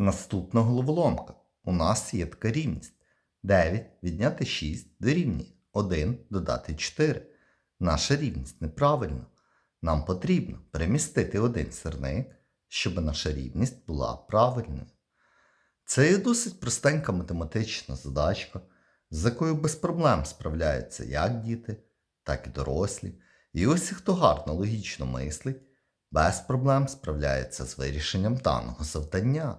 Наступна головоломка. У нас є така рівність. 9 відняти 6 дорівнює 1 додати 4. Наша рівність неправильна. Нам потрібно перемістити один сирник, щоб наша рівність була правильною. Це є досить простенька математична задачка, з якою без проблем справляються як діти, так і дорослі. І ось хто гарно логічно мислить, без проблем справляється з вирішенням даного завдання.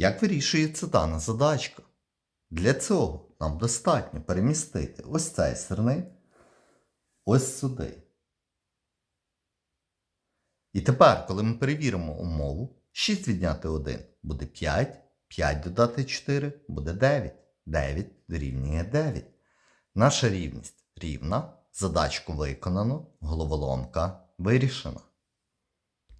Як вирішується дана задачка? Для цього нам достатньо перемістити ось цей сирник ось сюди. І тепер, коли ми перевіримо умову, 6 відняти 1 буде 5, 5 додати 4 буде 9. 9 дорівнює 9. Наша рівність рівна, задачку виконано, головоломка вирішена.